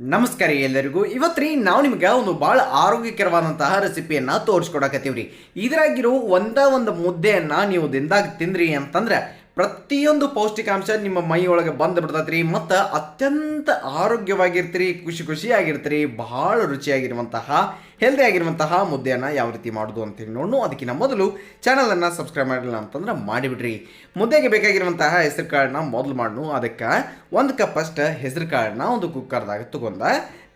ನಮಸ್ಕಾರ ಎಲ್ಲರಿಗೂ. ಇವತ್ತು ರೀ ನಾವು ನಿಮ್ಗೆ ಒಂದು ಭಾಳ ಆರೋಗ್ಯಕರವಾದಂತಹ ತೋರಿಸ್ಕೊಡಕತ್ತೀವಿ ರೀ ಇದರಾಗಿರೋ ಒಂದ ಒಂದು ಮುದ್ದೆಯನ್ನು ನೀವು ದಿನದಾಗ ತಿಂದ್ರಿ ಅಂತಂದ್ರೆ ಪ್ರತಿಯೊಂದು ಪೌಷ್ಟಿಕಾಂಶ ನಿಮ್ಮ ಮೈಯೊಳಗೆ ಬಂದು ಬಿಡ್ತೈತ್ರಿ, ಮತ್ತು ಅತ್ಯಂತ ಆರೋಗ್ಯವಾಗಿರ್ತೀರಿ, ಖುಷಿ ಖುಷಿಯಾಗಿರ್ತೀರಿ ಭಾಳ ರುಚಿಯಾಗಿರುವಂತಹ ಹೆಲ್ದಿ ಆಗಿರುವಂತಹ ಮುದ್ದೆಯನ್ನು ಯಾವ ರೀತಿ ಮಾಡೋದು ಅಂತೇಳಿ ನೋಡು ಅದಕ್ಕಿಂತ ಮೊದಲು ಚಾನಲನ್ನು ಸಬ್ಸ್ಕ್ರೈಬ್ ಮಾಡಿಲ್ಲ ಅಂತಂದ್ರೆ ಮಾಡಿಬಿಡ್ರಿ. ಮುದ್ದೆಗೆ ಬೇಕಾಗಿರುವಂತಹ ಹೆಸರು ಕಾಳನ್ನ ಮೊದಲು ಮಾಡೋಣ ಅದಕ್ಕೆ ಒಂದು ಕಪ್ ಅಷ್ಟು ಹೆಸರು ಕಾಳನ್ನ ಒಂದು ಕುಕ್ಕರ್ದಾಗ ತಗೊಂಡ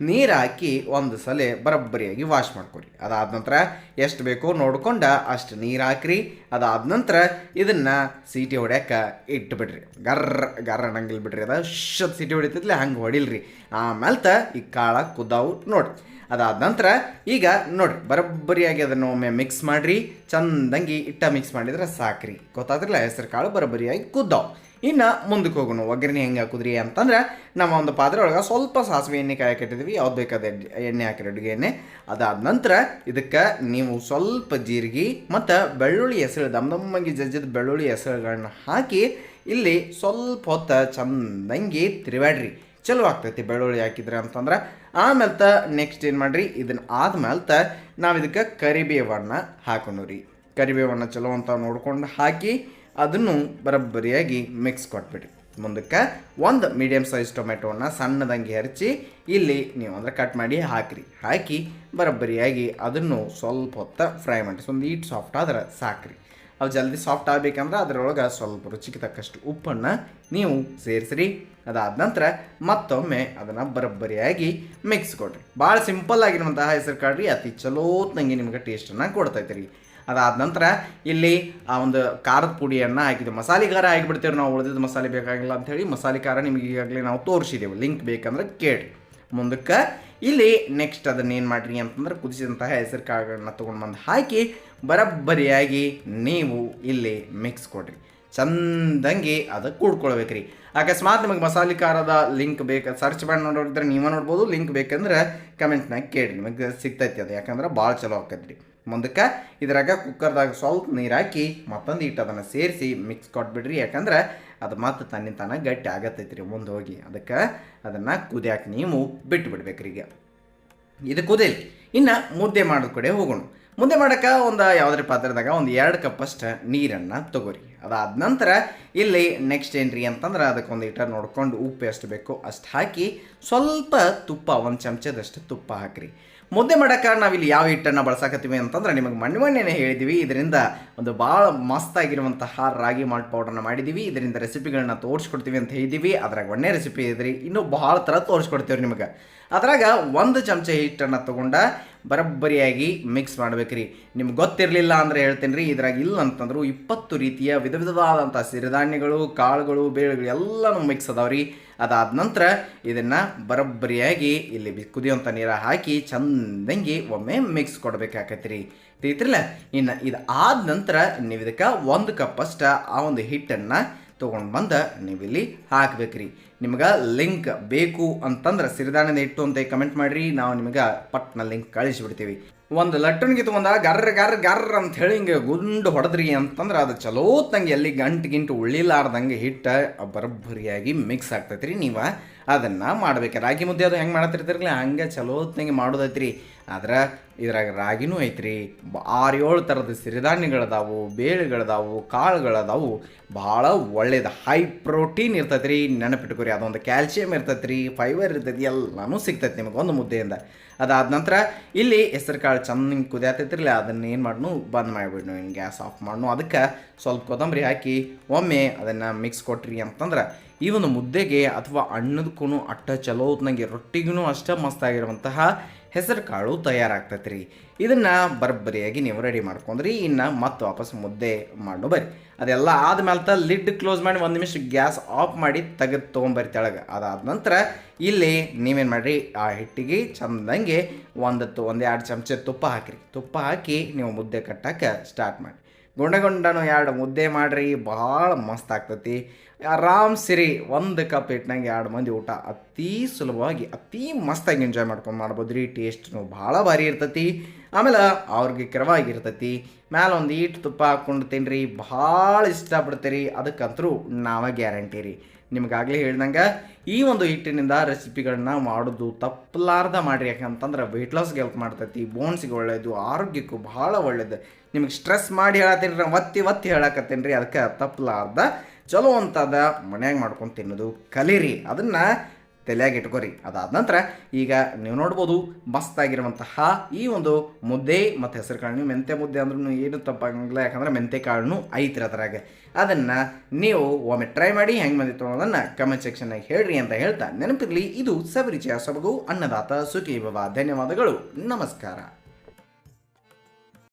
ನೀರು ಹಾಕಿ ಒಂದು ಸಲ ಬರಬ್ಬರಿಯಾಗಿ ವಾಶ್ ಮಾಡ್ಕೊರಿ. ಅದಾದ ನಂತರ ಎಷ್ಟು ಬೇಕೋ ನೋಡ್ಕೊಂಡ ಅಷ್ಟು ನೀರು ಹಾಕ್ರಿ. ಅದಾದ ನಂತರ ಇದನ್ನು ಸೀಟಿ ಹೊಡ್ಯಕ್ಕೆ ಇಟ್ಟು ಬಿಡ್ರಿ. ಗರ್ರ ಗರ್ರ ಬಿಡ್ರಿ. ಅದ ಶತ್ ಸೀಟಿ ಹೊಡಿತೈತಿಲ್ಲ ಹಂಗೆ ಹೊಡಿಲ್ರಿ. ಆಮೇಲೆ ತ ಈ ಕಾಳ ಕುದ್ದಾವು ನೋಡಿ ಅದಾದ ನಂತರ ಈಗ ನೋಡಿರಿ, ಬರಬ್ಬರಿಯಾಗಿ ಅದನ್ನು ಒಮ್ಮೆ ಮಿಕ್ಸ್ ಮಾಡಿರಿ. ಚಂದಂಗಿ ಇಟ್ಟ ಮಿಕ್ಸ್ ಮಾಡಿದ್ರೆ ಸಾಕ್ರಿ. ಗೊತ್ತಾದ್ರಲ್ಲ ಹೆಸರು ಕಾಳು ಬರಬ್ಬರಿಯಾಗಿ ಕುದ್ದಾವ್ ಇನ್ನು ಮುಂದಕ್ಕೆ ಹೋಗೋಣ, ಒಗ್ಗರಣೆ ಹೆಂಗೆ ಹಾಕಿದ್ರಿ ಅಂತಂದ್ರೆ ನಮ್ಮ ಒಂದು ಪಾತ್ರೆ ಒಳಗೆ ಸ್ವಲ್ಪ ಸಾಸಿವೆ ಎಣ್ಣೆ ಕಾಯಿ ಇಟ್ಟಿದ್ವಿ ಯಾವ್ದು ಬೇಕಾದ ಎಣ್ಣೆ- ಹಾಕಿರೋ ಅಡುಗೆ ಎಣ್ಣೆ. ಅದಾದ ನಂತರ ಇದಕ್ಕೆ ನೀವು ಸ್ವಲ್ಪ ಜೀರಿಗೆ ಮತ್ತು ಬೆಳ್ಳುಳ್ಳಿ ಹೆಸರು, ದಮ್ ದಮ್ಮಂಗಿ ಜಜ್ಜಿದ ಬೆಳ್ಳುಳ್ಳಿ ಹೆಸರುಗಳನ್ನ ಹಾಕಿ ಇಲ್ಲಿ ಸ್ವಲ್ಪ ಹೊತ್ತು ಚಂದಂಗಿ ತಿರುವಾಡ್ರಿ ಚಲೋ ಆಗ್ತೈತಿ ಬೆಳ್ಳುಳ್ಳಿ ಹಾಕಿದ್ರೆ ಅಂತಂದ್ರೆ ಆಮೇಲೆ ತ ನೆಕ್ಸ್ಟ್ ಏನು ಮಾಡಿರಿ ಇದನ್ನ ಆದ್ಮೇಲೆ ನಾವು ಇದಕ್ಕೆ ಕರಿಬೇವನ್ನು ಹಾಕೋಣ ರೀ ಕರಿಬೇವನ್ನ ಚಲೋ ಅಂತ ನೋಡ್ಕೊಂಡು ಹಾಕಿ ಅದನ್ನು ಬರಬ್ಬರಿಯಾಗಿ ಮಿಕ್ಸ್ ಕೊಟ್ಬಿಡಿ. ಮುಂದಕ್ಕೆ ಒಂದು ಮೀಡಿಯಮ್ ಸೈಜ್ ಟೊಮೆಟೊವನ್ನು ಸಣ್ಣದಂಗೆ ಹರಿಚಿ, ಇಲ್ಲಿ ನೀವು ಅಂದರೆ ಕಟ್ ಮಾಡಿ ಹಾಕಿರಿ. ಹಾಕಿ ಬರಬ್ಬರಿಯಾಗಿ ಅದನ್ನು ಸ್ವಲ್ಪ ಹೊತ್ತ ಫ್ರೈ ಮಾಡಿ. ಒಂದು ಈಟ್ ಸಾಫ್ಟ್ ಆದ್ರೆ ಸಾಕ್ರಿ. ಅದು ಜಲ್ದಿ ಸಾಫ್ಟ್ ಆಗಬೇಕಂದ್ರೆ ಅದರೊಳಗೆ ಸ್ವಲ್ಪ ರುಚಿಗೆ ತಕ್ಕಷ್ಟು ಉಪ್ಪನ್ನು ನೀವು ಸೇರಿಸ್ರಿ. ಅದಾದ ನಂತರ ಮತ್ತೊಮ್ಮೆ ಅದನ್ನು ಬರಬ್ಬರಿಯಾಗಿ ಮಿಕ್ಸ್ ಕೊಡ್ರಿ. ಭಾಳ ಸಿಂಪಲ್ ಆಗಿರುವಂತಹ ಹೆಸರು ಕಾಡ್ರಿ. ಅತಿ ಚಲೋತ್ನಂಗೆ ನಿಮ್ಗೆ ಟೇಸ್ಟನ್ನು ಕೊಡ್ತೈತೆ ರೀ ಅದಾದ ನಂತರ ಇಲ್ಲಿ, ಆ, ಒಂದು ಖಾರದ ಪುಡಿಯನ್ನು ಹಾಕಿದ್ವಿ. ಮಸಾಲೆ ಖಾರ ಹಾಕಿಬಿಡ್ತೇವೆ ನಾವು ಉಳಿದಿದ್ದು ಮಸಾಲೆ ಬೇಕಾಗಿಲ್ಲ ಅಂಥೇಳಿ ಮಸಾಲೆ ಖಾರ ನಿಮಗೆ ಈಗಾಗಲೇ ನಾವು ತೋರಿಸಿದ್ದೇವೆ ಲಿಂಕ್ ಬೇಕಂದ್ರೆ ಕೇಳಿ. ಮುಂದಕ್ಕೆ ಇಲ್ಲಿ ನೆಕ್ಸ್ಟ್ ಅದನ್ನೇನು ಮಾಡ್ರಿ ಅಂತಂದ್ರೆ ಕುದಿಸಿದಂತಹ ಹೆಸರು ಕಾಳುಗಳನ್ನ ತೊಗೊಂಡು ಬಂದು ಹಾಕಿ, ಬರಬ್ಬರಿಯಾಗಿ ನೀವು ಇಲ್ಲಿ ಮಿಕ್ಸ್ ಕೊಡ್ರಿ. ಚಂದಂಗಿ ಕೂಡ್ಕೊಳ್ಬೇಕು ರೀ ಅಕಸ್ಮಾತ್ ನಿಮಗೆ ಮಸಾಲೆ ಖಾರದ ಲಿಂಕ್ ಬೇಕು ಸರ್ಚ್ ಮಾಡಿ ನೋಡಿದ್ರೆ ನೀವೇ ನೋಡ್ಬೋದು, ಲಿಂಕ್ ಬೇಕಂದ್ರೆ ಕಮೆಂಟ್ನಾಗ ಕೇಳಿ ನಿಮಗೆ ಸಿಗ್ತೈತಿ ಅದು, ಯಾಕಂದ್ರೆ ಭಾಳ ಚಲೋ ಆಕೈತ್ರಿ ಮುಂದಕ್ಕೆ ಇದ್ರಾಗ ಕುಕ್ಕರ್ದಾಗ ಸ್ವಲ್ಪ ನೀರು ಹಾಕಿ ಮತ್ತೊಂದು ಇಟ್ಟು ಅದನ್ನು ಸೇರಿಸಿ ಮಿಕ್ಸ್ ಕೊಟ್ಬಿಡ್ರಿ, ಯಾಕಂದ್ರೆ ಅದು ಮತ್ತೆ ತನ್ನಿಂದ ತಾನ ಗಟ್ಟಿ ಆಗತ್ತೈತ್ರಿ ಮುಂದೆ ಹೋಗಿ ಅದಕ್ಕೆ ಅದನ್ನು ಕುದಿಯಾಕೆ ನೀವು ಬಿಟ್ಟು ಬಿಡ್ಬೇಕ್ರಿ ಈಗ. ಇದು ಕುದಿಲಿ ಇನ್ನು ಮುದ್ದೆ ಮಾಡೋದು ಕಡೆ ಹೋಗೋಣ. ಮುದ್ದೆ ಮಾಡೋಕೆ ಒಂದು ಯಾವುದ್ರ ಪಾತ್ರದಾಗ? ಒಂದು ಎರಡು ಕಪ್ಪಷ್ಟು ನೀರನ್ನು ತಗೋರಿ. ಅದಾದ ನಂತರ ಇಲ್ಲಿ ನೆಕ್ಸ್ಟ್ ಏನ್ರಿ ಅಂತಂದ್ರೆ ಅದಕ್ಕೆ ಒಂದು ಇಟರ್ ನೋಡ್ಕೊಂಡು ಉಪ್ಪು ಎಷ್ಟು ಬೇಕೋ ಅಷ್ಟು ಹಾಕಿ ಸ್ವಲ್ಪ ತುಪ್ಪ, ಒಂದು ಚಮಚದಷ್ಟು ತುಪ್ಪ ಹಾಕ್ರಿ. ಮುದ್ದೆ ಮಾಡೋಕೆ ನಾವಿಲ್ಲಿ ಯಾವ ಹಿಟ್ಟನ್ನು ಬಳಸಾಕತ್ತೀವಿ ಅಂತಂದ್ರೆ ನಿಮಗೆ ಮಣ್ಣು ಮಣ್ಣೆನೇ ಹೇಳಿದ್ದೀವಿ ಇದರಿಂದ ಒಂದು ಭಾಳ ಮಸ್ತಾಗಿರುವಂತಹ ರಾಗಿ ಮಾಲ್ಟ್ ಪೌಡರ್ನ ಮಾಡಿದ್ದೀವಿ ಇದರಿಂದ ರೆಸಿಪಿಗಳನ್ನ ತೋರಿಸ್ಕೊಡ್ತೀವಿ ಅಂತ ಹೇಳಿದ್ದೀವಿ ಅದ್ರಾಗ ಒಳ್ಳೆ ರೆಸಿಪಿ ಇದ್ರಿ. ಇನ್ನೂ ಭಾಳ ಥರ ತೋರಿಸ್ಕೊಡ್ತೀವಿ ನಿಮಗೆ. ಅದ್ರಾಗ ಒಂದು ಚಮಚ ಹಿಟ್ಟನ್ನು ತಗೊಂಡ ಬರೋಬ್ಬರಿಯಾಗಿ ಮಿಕ್ಸ್ ಮಾಡ್ಬೇಕ್ರಿ. ನಿಮ್ಗೆ ಗೊತ್ತಿರಲಿಲ್ಲ ಅಂದ್ರೆ ಹೇಳ್ತೀನಿ ರೀ ಇದ್ರಾಗ ಇಲ್ಲ ಅಂತಂದ್ರು ಇಪ್ಪತ್ತು ರೀತಿಯ ವಿಧ ವಿಧವಾದಂಥ ಸಿರಿಧಾನ್ಯಗಳು, ಕಾಳುಗಳು, ಬೇಳೆಗಳು ಎಲ್ಲನೂ ಮಿಕ್ಸ್ ಅದಾವ್ರಿ. ಅದಾದ ನಂತರ ಇದನ್ನು ಬರಬ್ಬರಿಯಾಗಿ ಇಲ್ಲಿ ಬಿ ಕುದಿಯುವಂಥ ನೀರ ಹಾಕಿ ಚಂದಂಗಿ ಒಮ್ಮೆ ಮಿಕ್ಸ್ ಕೊಡ್ಬೇಕಾಕೈತಿ ರೀ ತಿಳಿತಿರಲ್ಲ ಇನ್ನು ಇದು ಆದ ನಂತರ ನೀವು ಇದಕ್ಕೆ ಒಂದು ಕಪ್ಪಷ್ಟ ಆ ಒಂದು ಹಿಟ್ಟನ್ನು ತೊಗೊಂಡು ಬಂದು ನೀವಿಲ್ಲಿ ಹಾಕ್ಬೇಕ್ರಿ. ನಿಮ್ಗೆ ಲಿಂಕ್ ಬೇಕು ಅಂತಂದ್ರೆ ಸಿರಿಧಾನ್ಯದ ಇಟ್ಟು ಅಂತ ಕಮೆಂಟ್ ಮಾಡಿರಿ. ನಾವು ನಿಮಗೆ ಪಟ್ನ ಲಿಂಕ್ ಕಳಿಸಿಬಿಡ್ತೀವಿ. ಒಂದು ಲಟ್ಟಣಿಗೆ ಬಂದಾಗ ಗರ್ರ ಗರ್ರ ಗರ್ರ ಅಂತ ಹೇಳಿ ಹಿಂಗೆ ಗುಂಡು ಹೊಡೆದ್ರಿ ಅಂತಂದ್ರೆ ಅದು ಚಲೋತ್ನಂಗೆ ಎಲ್ಲಿ ಗಂಟು ಗಿಂಟು ಉಳಿಲಾರ್ದಂಗೆ ಹಿಟ್ಟು ಬರಬ್ಬರಿಯಾಗಿ ಮಿಕ್ಸ್ ಆಗ್ತೈತ್ರಿ ನೀವು ಅದನ್ನು ಮಾಡ್ಬೇಕು. ರಾಗಿ ಮುದ್ದೆ ಅದು ಹೆಂಗೆ ಮಾಡತ್ತಿರ್ತಿರಲಿಲ್ಲ ಹಂಗೆ ಚಲೋತ್ನಂಗೆ ಮಾಡೋದೈತ್ರಿ. ಆದ್ರೆ ಇದ್ರಾಗ ರಾಗಿನೂ ಐತ್ರಿ. ಆರು ಏಳು ಥರದ ಸಿರಿಧಾನ್ಯಗಳದಾವು, ಬೇಳೆಗಳದಾವು, ಕಾಳುಗಳದಾವು, ಭಾಳ ಒಳ್ಳೇದು. ಹೈ ಪ್ರೋಟೀನ್ ಇರ್ತೈತೆ ರೀ ನೆನಪಿಟ್ಕೊರಿ, ಅದೊಂದು ಕ್ಯಾಲ್ಸಿಯಂ ಇರ್ತೈತೆ ರೀ ಫೈಬರ್ ಇರ್ತೈತಿ, ಎಲ್ಲನೂ ಸಿಗ್ತೈತಿ ನಿಮಗೆ ಒಂದು ಮುದ್ದೆಯಿಂದ. ಅದಾದ ನಂತರ ಇಲ್ಲಿ ಹೆಸರು ಚೆನ್ನಾಗಿ ಕುದಿಯತ್ತೈತಿರಲ್ಲ ಅದನ್ನು ಏನು ಮಾಡ್ನು, ಬಂದ್ ಮಾಡಿಬಿಡ್ನು ಹಿಂಗೆ ಗ್ಯಾಸ್ ಆಫ್ ಮಾಡ್ನು. ಅದಕ್ಕೆ ಸ್ವಲ್ಪ ಕೊತ್ತಂಬರಿ ಹಾಕಿ, ಒಮ್ಮೆ ಅದನ್ನು ಮಿಕ್ಸ್ ಕೊಟ್ರಿ ಅಂತಂದ್ರೆ, ಈ ಒಂದು ಮುದ್ದೆಗೆ ಅಥವಾ ಅಣ್ಣದಕ್ಕೂ ಅಟ್ಟ ಚಲೋ ಚಲೋತ್ನಾಗೆ ರೊಟ್ಟಿಗೂ ಅಷ್ಟೇ ಮಸ್ತಾಗಿರುವಂತಹ ಹೆಸರು ಕಾಳು ತಯಾರಾಗ್ತೈತೆ ರೀ ಇದನ್ನು ಬರಬ್ಬರಿಯಾಗಿ ನೀವು ರೆಡಿ ಮಾಡ್ಕೊಂಡ್ರಿ, ಇನ್ನು ಮತ್ತೆ ವಾಪಸ್ ಮುದ್ದೆ ಮಾಡು ಬರ್ರಿ. ಅದೆಲ್ಲ ಆದಮೇಲೆ ತ ಲಿಡ್ ಕ್ಲೋಸ್ ಮಾಡಿ ಒಂದು ನಿಮಿಷ ಗ್ಯಾಸ್ ಆಫ್ ಮಾಡಿ ತೆಗೆದು ತೊಗೊಂಬರ್ರಿ ತೆಳಗೆ. ಅದಾದ ನಂತರ ಇಲ್ಲಿ ನೀವೇನು ಮಾಡಿರಿ, ಆ ಹಿಟ್ಟಿಗೆ ಚಂದಂಗೆ ಒಂದು ತು ಎರಡು ಚಮಚ ತುಪ್ಪ ಹಾಕಿರಿ. ತುಪ್ಪ ಹಾಕಿ ನೀವು ಮುದ್ದೆ ಕಟ್ಟಕ್ಕೆ ಸ್ಟಾರ್ಟ್ ಮಾಡಿ ಗುಂಡ ಗುಂಡನು ಎರಡು ಮುದ್ದೆ ಮಾಡ್ರಿ, ಭಾಳ ಮಸ್ತ್ ಆಗ್ತತಿ. ಆರಾಮ್ ಸಿರಿ, ಒಂದು ಕಪ್ ಹಿಟ್ಟಿನಂಗೆ ಎರಡು ಮಂದಿ ಊಟ. ಅತೀ ಸುಲಭವಾಗಿ, ಅತೀ ಮಸ್ತಾಗಿ ಎಂಜಾಯ್ ಮಾಡ್ಕೊಂಡು ಮಾಡ್ಬೋದು ರೀ ಟೇಸ್ಟ್ನು ಭಾಳ ಭಾರಿ ಇರ್ತೈತಿ. ಆಮೇಲೆ ಆರೋಗ್ಯಕರವಾಗಿರ್ತೈತಿ ಮ್ಯಾಲೆ ಒಂದು ಈಟ್ ತುಪ್ಪ ಹಾಕ್ಕೊಂಡು ತಿನ್ರಿ, ಭಾಳ ಇಷ್ಟಪಡ್ತೀರಿ, ಅದಕ್ಕಂತರೂ ನಾವೇ ಗ್ಯಾರಂಟಿ ರೀ. ನಿಮಗಾಗಲೇ ಹೇಳ್ದಂಗೆ, ಈ ಒಂದು ಹಿಟ್ಟಿನಿಂದ ರೆಸಿಪಿಗಳನ್ನ ಮಾಡೋದು ತಪ್ಪಲಾರ್ದ ಮಾಡಿರಿ, ಯಾಕಂತಂದ್ರೆ ವೆಯ್ಟ್ ಲಾಸ್ಗೆ ಹೆಲ್ಪ್ ಮಾಡ್ತೈತಿ ಬೋನ್ಸ್ಗೆ ಒಳ್ಳೆಯದು ಆರೋಗ್ಯಕ್ಕೂ ಭಾಳ ಒಳ್ಳೇದು. ನಿಮಗೆ ಸ್ಟ್ರೆಸ್ ಮಾಡಿ ಹೇಳತ್ತೀನಿ ರೀ ಒತ್ತಿ ಒತ್ತಿ ಹೇಳಕತ್ತೀನಿ ರೀ, ಅದಕ್ಕೆ ತಪ್ಪಲಾರ್ದ. ಚಲೋ ಅಂತದ ಮನ್ಯಾಗ ಮಾಡ್ಕೊಂಡು ತಿನ್ನೋದು ಕಲೀರಿ. ಅದನ್ನು ತಲೆಯಾಗಿ ಇಟ್ಕೋರಿ ಅದಾದ ನಂತರ ಈಗ ನೀವು ನೋಡ್ಬೋದು ಮಸ್ತಾಗಿರುವಂತಹ ಈ ಒಂದು ಮುದ್ದೆ ಮತ್ತು ಹೆಸರು ಕಾಳು ನೀವು ಮೆಂತೆ ಮುದ್ದೆ ಅಂದ್ರೂ ಏನು ತಪ್ಪಾಗಂಗಿಲ್ಲ ಯಾಕಂದ್ರೆ ಮೆಂತೆ ಕಾಳನ್ನು ಐತ್ರಿ ಅದ್ರಾಗ. ಅದನ್ನು ನೀವು ಒಮ್ಮೆ ಟ್ರೈ ಮಾಡಿ ಹೆಂಗೆ ಬಂದಿತ್ತು ಅನ್ನೋದನ್ನು ಕಮೆಂಟ್ ಸೆಕ್ಷನ್ನಾಗ ಹೇಳ್ರಿ ಅಂತ ಹೇಳ್ತಾ ನೆನಪಿರಲಿ. ಇದು ಸಬರಿಚಯ ಸೊಬಗು ಅನ್ನದಾತ ಸುಖಿ ಬಾಬಾ ಧನ್ಯವಾದಗಳು. ನಮಸ್ಕಾರ.